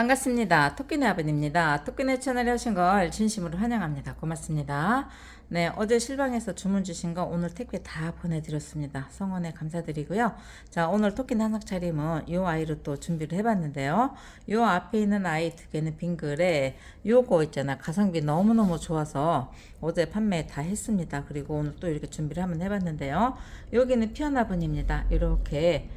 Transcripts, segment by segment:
반갑습니다. 토끼네 아버님입니다. 토끼네 채널에 오신 걸 진심으로 환영합니다. 고맙습니다. 네, 어제 실방에서 주문 주신 거 오늘 택배 다 보내드렸습니다. 성원에 감사드리고요. 자, 오늘 토끼네 한상 차림은 이 아이로 또 준비를 해봤는데요. 이 앞에 있는 아이 두 개는 빙글에 요거 있잖아. 가성비 너무너무 좋아서 어제 판매 다 했습니다. 그리고 오늘 또 이렇게 준비를 한번 해봤는데요. 여기는 피어나분입니다. 이렇게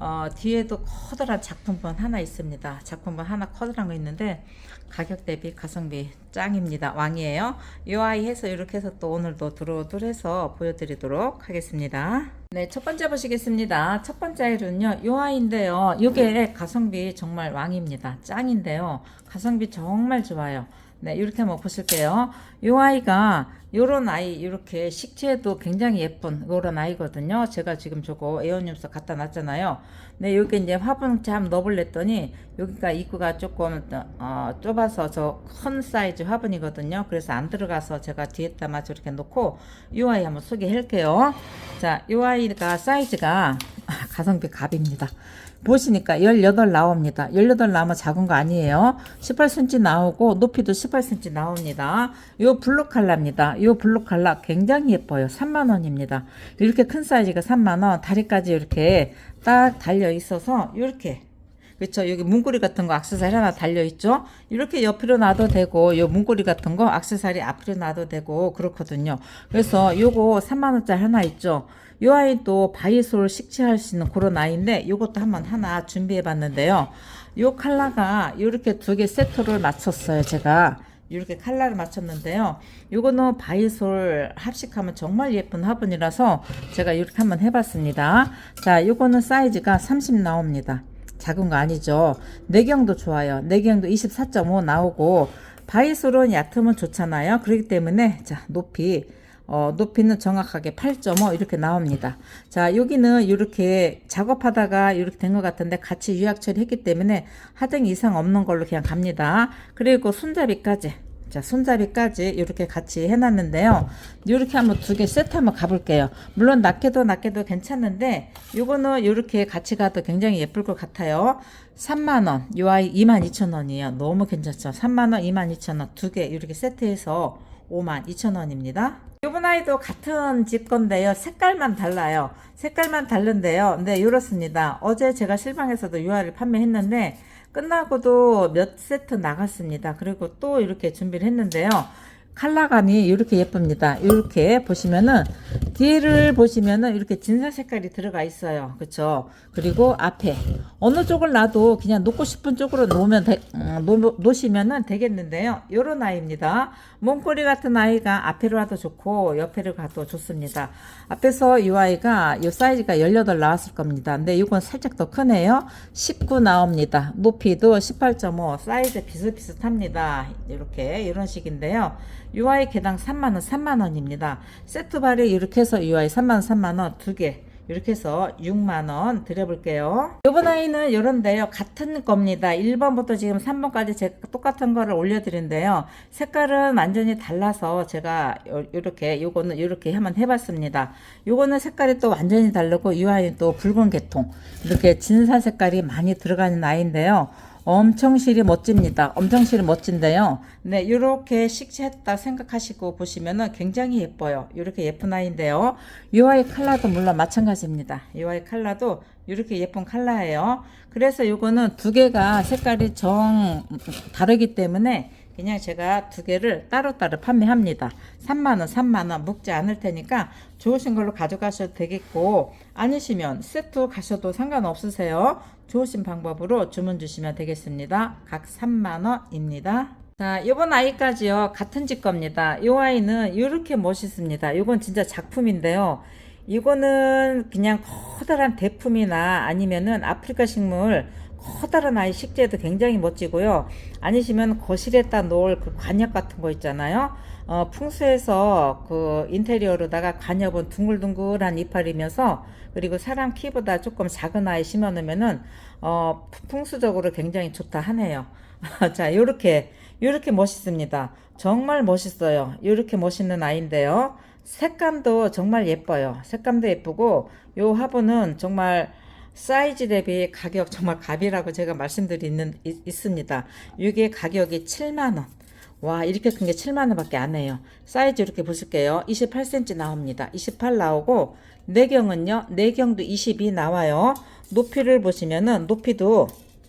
어, 뒤에도 커다란 작품본 하나 있습니다. 작품본 하나 커다란 거 있는데 가격 대비 가성비 짱입니다. 왕이에요. 이 아이 해서 이렇게 해서 또 오늘도 두루두루해서 보여드리도록 하겠습니다. 네, 첫 번째 보시겠습니다. 첫 번째 아이는요, 이 아이인데요. 이게 가성비 정말 왕입니다. 짱인데요. 가성비 정말 좋아요. 네, 이렇게 한번 보실게요. 이 아이가 요런 아이 이렇게 식체도 굉장히 예쁜 요런 아이거든요. 제가 지금 저거 에어뉴스 갖다 놨잖아요. 네, 여기 이제 화분째 한번 넣어볼랬더니 여기가 입구가 조금 어, 좁아서 저 큰 사이즈 화분이거든요. 그래서 안 들어가서 제가 뒤에다 마저 이렇게 놓고 이 아이 한번 소개할게요. 자, 이 아이가 사이즈가 가성비 갑입니다. 보시니까 18 나옵니다. 18 나오면 작은 거 아니에요. 18cm 나오고 높이도 18cm 나옵니다. 요 블루 칼라입니다. 요 블루 칼라 굉장히 예뻐요. 3만원입니다. 이렇게 큰 사이즈가 3만원, 다리까지 이렇게 딱 달려 있어서 이렇게 그렇죠. 여기 문고리 같은 거 액세서리 하나 달려 있죠. 이렇게 옆으로 놔도 되고 요 문고리 같은 거 액세서리 앞으로 놔도 되고 그렇거든요. 그래서 요거 3만 원짜리 하나 있죠. 요 아이도 바이솔 식치할 수 있는 그런 아이인데 요것도 한번 하나 준비해 봤는데요. 요 컬러가 이렇게 두 개 세트를 맞췄어요. 제가 이렇게 칼라를 맞췄는데요. 요거는 바이솔 합식하면 정말 예쁜 화분이라서 제가 이렇게 한번 해봤습니다. 자, 요거는 사이즈가 30 나옵니다. 작은 거 아니죠. 내경도 좋아요. 내경도 24.5 나오고 바이솔은 얕으면 좋잖아요. 그렇기 때문에 자 높이 어, 높이는 정확하게 8.5 이렇게 나옵니다. 자 여기는 이렇게 작업하다가 이렇게 된 것 같은데 같이 유약 처리했기 때문에 하등 이상 없는 걸로 그냥 갑니다. 그리고 손잡이까지 자, 손잡이까지 이렇게 같이 해놨는데요. 이렇게 한번 두 개 세트 한번 가볼게요. 물론 낮게도 낮게도 괜찮은데, 요거는 이렇게 같이 가도 굉장히 예쁠 것 같아요. 3만원, 요 아이 22,000원이에요. 너무 괜찮죠? 3만원, 22,000원 두 개 이렇게 세트해서 52,000원입니다. 요번 아이도 같은 집 건데요. 색깔만 달라요. 색깔만 다른데요. 네, 이렇습니다. 어제 제가 실방에서도 요 아이를 판매했는데, 끝나고도 몇 세트 나갔습니다. 그리고 또 이렇게 준비를 했는데요. 칼라감이 이렇게 예쁩니다. 이렇게 보시면은 뒤를 보시면은 이렇게 진사 색깔이 들어가 있어요. 그쵸? 그리고 앞에 어느 쪽을 놔도 그냥 놓고 싶은 쪽으로 놓으면 되, 음, 놓, 놓으시면은 되겠는데요. 요런 아이입니다. 몸꼬리 같은 아이가 앞에로 가도 좋고 옆에로 가도 좋습니다. 앞에서 이 아이가 이 사이즈가 18 나왔을 겁니다. 근데 이건 살짝 더 크네요. 19 나옵니다. 높이도 18.5 사이즈 비슷비슷합니다. 이렇게 이런 식인데요. UI 개당 3만원, 3만원입니다. 세트발이 이렇게 해서 UI 3만원, 3만원 두 개. 이렇게 해서 6만원 드려볼게요. 요번 아이는 요런데요. 같은 겁니다. 1번부터 지금 3번까지 제가 똑같은 거를 올려드린데요. 색깔은 완전히 달라서 제가 요렇게 요거는 요렇게 한번 해봤습니다. 요거는 색깔이 또 완전히 다르고 이 아이는 또 붉은 계통. 이렇게 진사 색깔이 많이 들어가는 아이인데요. 엄청 실이 멋집니다. 엄청 실이 멋진데요. 네, 이렇게 식재했다 생각하시고 보시면은 굉장히 예뻐요. 이렇게 예쁜 아이인데요. 이 아이 컬러도 물론 마찬가지입니다. 이 아이 컬러도 이렇게 예쁜 컬러예요. 그래서 이거는 두 개가 색깔이 정 다르기 때문에 그냥 제가 두 개를 따로따로 판매합니다. 3만원, 3만원 묵지 않을 테니까 좋으신 걸로 가져가셔도 되겠고, 아니시면 세트 가셔도 상관없으세요. 좋으신 방법으로 주문 주시면 되겠습니다. 각 3만원입니다. 자, 요번 아이까지요. 같은 집 겁니다. 요 아이는 이렇게 멋있습니다. 요건 진짜 작품인데요. 이거는 그냥 커다란 대품이나 아니면은 아프리카 식물 커다란 아이 식재도 굉장히 멋지고요. 아니시면 거실에다 놓을 그 관엽 같은 거 있잖아요. 어, 풍수에서 그 인테리어로다가 관엽은 둥글둥글한 이파리면서 그리고 사람 키보다 조금 작은 아이 심어 놓으면은 어, 풍수적으로 굉장히 좋다 하네요. 자, 요렇게 요렇게 멋있습니다. 정말 멋있어요. 요렇게 멋있는 아이인데요. 색감도 정말 예뻐요. 색감도 예쁘고 요 화분은 정말 사이즈 대비 가격 정말 갑이라고 제가 말씀드리는 있- 있습니다. 이게 가격이 7만 원. 와 이렇게 큰 게 7만 원 밖에 안 해요. 사이즈 이렇게 보실게요. 28cm 나옵니다. 28 나오고 내경은요. 내경도 22 나와요. 높이를 보시면은 높이도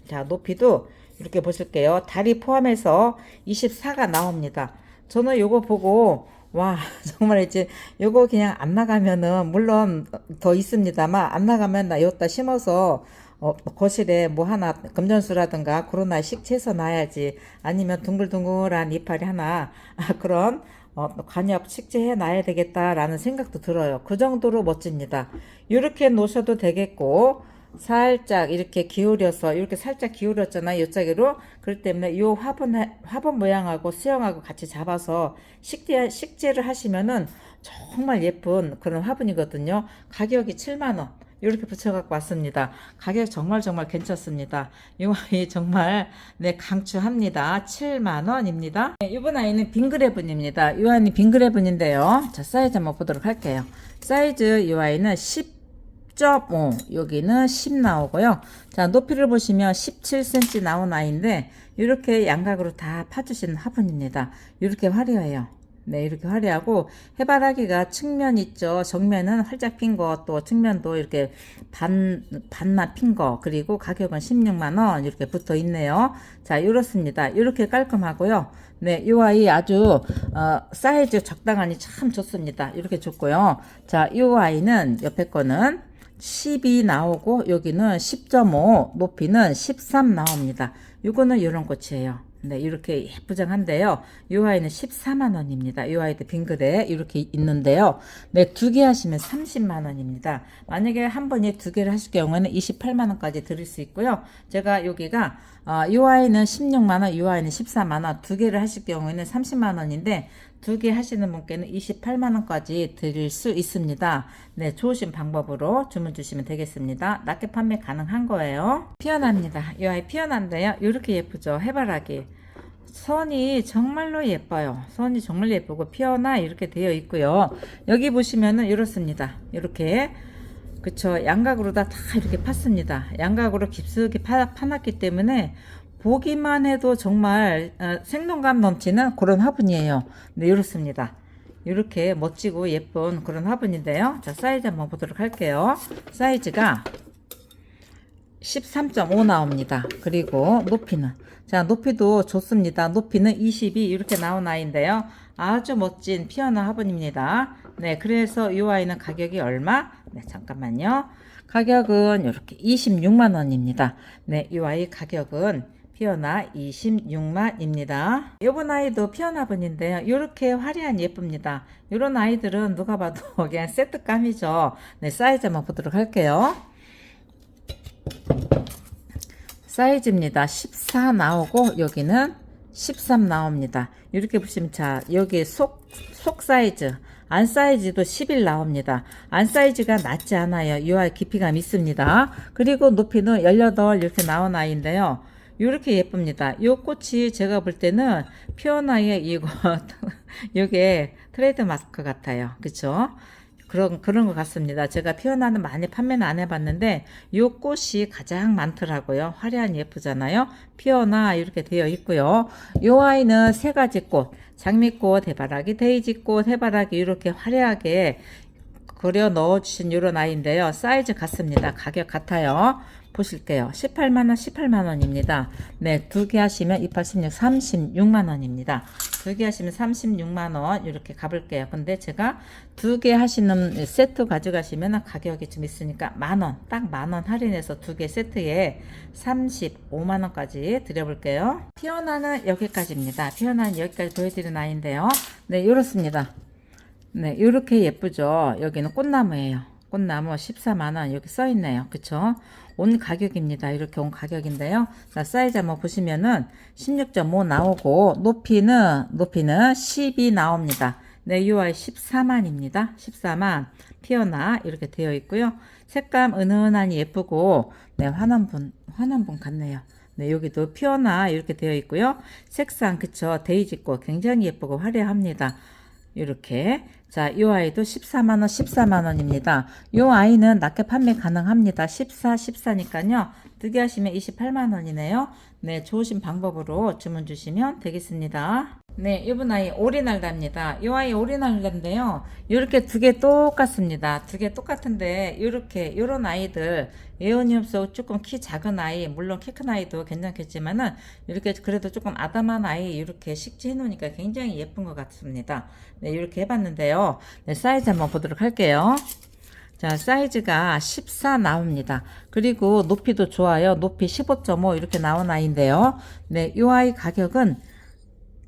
자 높이도 이렇게 보실게요. 다리 포함해서 24가 나옵니다. 저는 요거 보고 와 정말 이제 요거 그냥 안 나가면은 물론 더 있습니다만 안 나가면 나 여기다 심어서 어, 거실에 뭐 하나 금전수라든가 코로나 식채서 놔야지 아니면 둥글둥글한 이파리 하나 아, 그런 어, 관엽 식재해 놔야 되겠다라는 생각도 들어요. 그 정도로 멋집니다. 이렇게 놓으셔도 되겠고 살짝 이렇게 기울여서 이렇게 살짝 기울였잖아요. 이쪽으로 그렇기 때문에 이 화분 화분 모양하고 수영하고 같이 잡아서 식재 식재를 하시면은 정말 예쁜 그런 화분이거든요. 가격이 7만 원. 이렇게 붙여갖고 왔습니다. 가격 정말 정말 괜찮습니다. 이 아이 정말 네 강추합니다. 7만 원입니다. 네, 이번 아이는 빙그레븐입니다. 이 아이는 빙그레븐인데요. 자 사이즈 한번 보도록 할게요. 사이즈 이 아이는 10.5 여기는 10 나오고요. 자 높이를 보시면 17cm 나온 아이인데 이렇게 양각으로 다 파주신 화분입니다. 이렇게 화려해요. 네, 이렇게 화려하고 해바라기가 측면 있죠. 정면은 활짝 핀 거, 또 측면도 이렇게 반 반나 핀 거, 그리고 가격은 16만 원 이렇게 붙어 있네요. 자, 이렇습니다. 이렇게 깔끔하고요. 네, 이 아이 아주 어, 사이즈 적당하니 참 좋습니다. 이렇게 좋고요. 자, 이 아이는 옆에 거는 10이 나오고 여기는 10.5 높이는 13 나옵니다. 이거는 이런 꽃이에요. 네, 이렇게 예쁘장한데요. 이 아이는 14만 원입니다. 이 아이도 빙그레 이렇게 있는데요. 네, 두 개 하시면 30만 원입니다. 만약에 한 번에 두 개를 하실 경우에는 28만 원까지 드릴 수 있고요. 제가 여기가 어, 이 아이는 16만 원, 이 아이는 14만 원, 두 개를 하실 경우에는 30만 원인데 두 개 하시는 분께는 28만 원까지 드릴 수 있습니다. 네, 좋으신 방법으로 주문 주시면 되겠습니다. 낮게 판매 가능한 거예요. 피어납니다. 이 아이 피어난데요. 이렇게 예쁘죠? 해바라기. 선이 정말로 예뻐요. 선이 정말 예쁘고 피어나 이렇게 되어 있고요. 여기 보시면은 이렇습니다. 이렇게 그쵸 양각으로 다, 다 이렇게 팠습니다. 양각으로 깊숙이 파, 파놨기 때문에 보기만 해도 정말 어, 생동감 넘치는 그런 화분이에요. 네 이렇습니다. 이렇게 멋지고 예쁜 그런 화분인데요. 자 사이즈 한번 보도록 할게요. 사이즈가 13.5 나옵니다. 그리고 높이는 자 높이도 좋습니다. 높이는 22 이렇게 나온 아이인데요. 아주 멋진 피어나 화분입니다. 네 그래서 이 아이는 가격이 얼마? 네 잠깐만요. 가격은 이렇게 26만 원입니다. 네이 아이 가격은 피어나 26만입니다. 요번 아이도 피어나 분인데요. 이렇게 화려한 예쁩니다. 이런 아이들은 누가 봐도 그냥 세트감이죠. 네 사이즈 한번 보도록 할게요. 사이즈입니다. 14 나오고 여기는 13 나옵니다. 이렇게 보시면 자 여기 속, 속 사이즈 안 사이즈도 11 나옵니다. 안 사이즈가 낮지 않아요. 이 아이 깊이감 있습니다. 그리고 높이는 18 이렇게 나온 아이인데요. 이렇게 예쁩니다. 이 꽃이 제가 볼 때는 피어나의 이거 이게 트레이드 마크 같아요. 그쵸? 그런 그런 것 같습니다. 제가 피어나는 많이 판매는 안 해봤는데 이 꽃이 가장 많더라고요. 화려한 예쁘잖아요. 피어나 이렇게 되어 있고요. 이 아이는 세 가지 꽃, 장미꽃, 해바라기, 데이지꽃, 해바라기 이렇게 화려하게 그려 넣어주신 이런 아이인데요. 사이즈 같습니다. 가격 같아요. 보실게요. 18만원, 18만원입니다. 네, 두 개 하시면 28, 16, 36만원입니다. 두 개 하시면 36만원 이렇게 가볼게요. 근데 제가 두 개 하시는 세트 가져가시면 가격이 좀 있으니까 만원, 딱 만원 할인해서 두 개 세트에 35만원까지 드려볼게요. 피어나는 여기까지입니다. 피어나는 여기까지 보여드린 아이인데요. 네, 이렇습니다. 네, 이렇게 예쁘죠. 여기는 꽃나무예요. 꽃나무 14만원 여기 써 있네요. 그쵸? 온 가격입니다. 이렇게 온 가격인데요. 자, 사이즈 한번 보시면은 16.5 나오고, 높이는, 높이는 10이 나옵니다. 네, UI 14만입니다. 14만. 피어나 이렇게 되어 있고요. 색감 은은하니 예쁘고, 네, 환원분, 환원분 같네요. 네, 여기도 피어나 이렇게 되어 있고요. 색상, 그쵸? 데이지꽃 굉장히 예쁘고 화려합니다. 이렇게. 자, 이 아이도 14만원, 14만원입니다. 이 아이는 낮게 판매 가능합니다. 14, 14니까요. 두 개 하시면 28만원이네요. 네, 좋으신 방법으로 주문 주시면 되겠습니다. 네, 이번 아이 오리날다입니다. 이 아이 오리날다인데요. 이렇게 두 개 똑같습니다. 두 개 똑같은데 이렇게 요런 아이들 에어니움스 조금 키 작은 아이, 물론 키 큰 아이도 괜찮겠지만은 이렇게 그래도 조금 아담한 아이 이렇게 식지해 놓으니까 굉장히 예쁜 것 같습니다. 네, 이렇게 해봤는데요. 네, 사이즈 한번 보도록 할게요. 자, 사이즈가 14 나옵니다. 그리고 높이도 좋아요. 높이 15.5 이렇게 나온 아이인데요. 네, 이 아이 가격은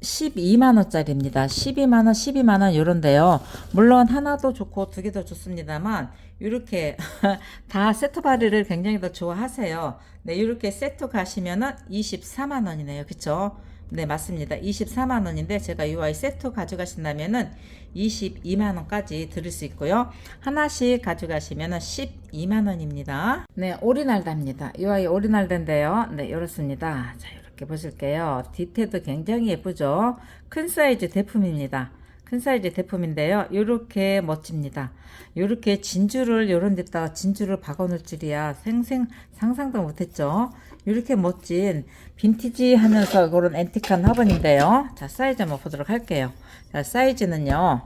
12만원짜리입니다. 12만원, 12만원 요런데요. 물론 하나도 좋고 두 개도 좋습니다만, 이렇게 다 세트 바리를 굉장히 더 좋아하세요. 네, 이렇게 세트 가시면은 24만원이네요. 그쵸? 네, 맞습니다. 24만원인데, 제가 이 아이 세트 가져가신다면은 22만원까지 드릴 수 있고요. 하나씩 가져가시면은 12만원입니다. 네, 오리날다입니다. 이 아이 오리날다인데요. 네, 이렇습니다. 자, 이렇게 보실게요. 디테일도 굉장히 예쁘죠? 큰 사이즈 제품입니다. 큰 사이즈 제품인데요. 이렇게 멋집니다. 이렇게 진주를 이런 데다가 진주를 박아 놓을 줄이야 생생 상상도 못했죠. 이렇게 멋진 빈티지 하면서 그런 앤틱한 화분인데요. 자 사이즈 한번 보도록 할게요. 자 사이즈는요.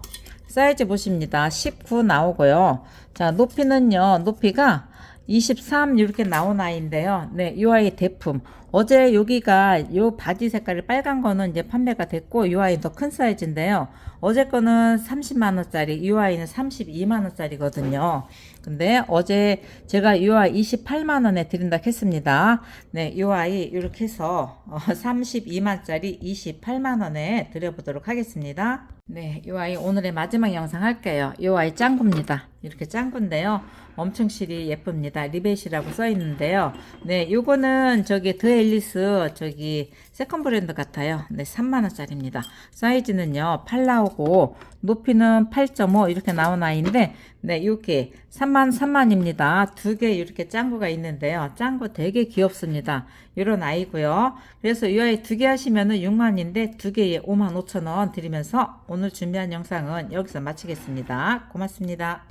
사이즈 보십니다. 19 나오고요. 자 높이는요. 높이가 23 이렇게 나온 아이인데요. 네, 이 아이 대품. 어제 여기가 요 바지 색깔이 빨간 거는 이제 판매가 됐고 이 아이 더큰 사이즈인데요. 어제 거는 30만 원짜리, 이 아이는 32만 원짜리거든요. 근데 어제 제가 이 아이 28만 원에 드린다 했습니다. 네, 이 아이 이렇게 해서 32만 짜리 28만 원에 드려보도록 하겠습니다. 네, 이 아이 오늘의 마지막 영상 할게요. 이 아이 짱구입니다. 이렇게 짱구인데요. 엄청 실이 예쁩니다. 리벳이라고 써 있는데요. 네, 요거는 저기 더 앨리스 저기 세컨 브랜드 같아요. 네, 3만 원짜리입니다. 사이즈는요. 8 나오고 높이는 8.5 이렇게 나온 아이인데 네, 이렇게 3만 3만입니다. 두 개 이렇게 짱구가 있는데요. 짱구 되게 귀엽습니다. 이런 아이고요. 그래서 이 아이 두 개 하시면은 6만인데 두 개에 5만 5천 원 드리면서 오늘 준비한 영상은 여기서 마치겠습니다. 고맙습니다.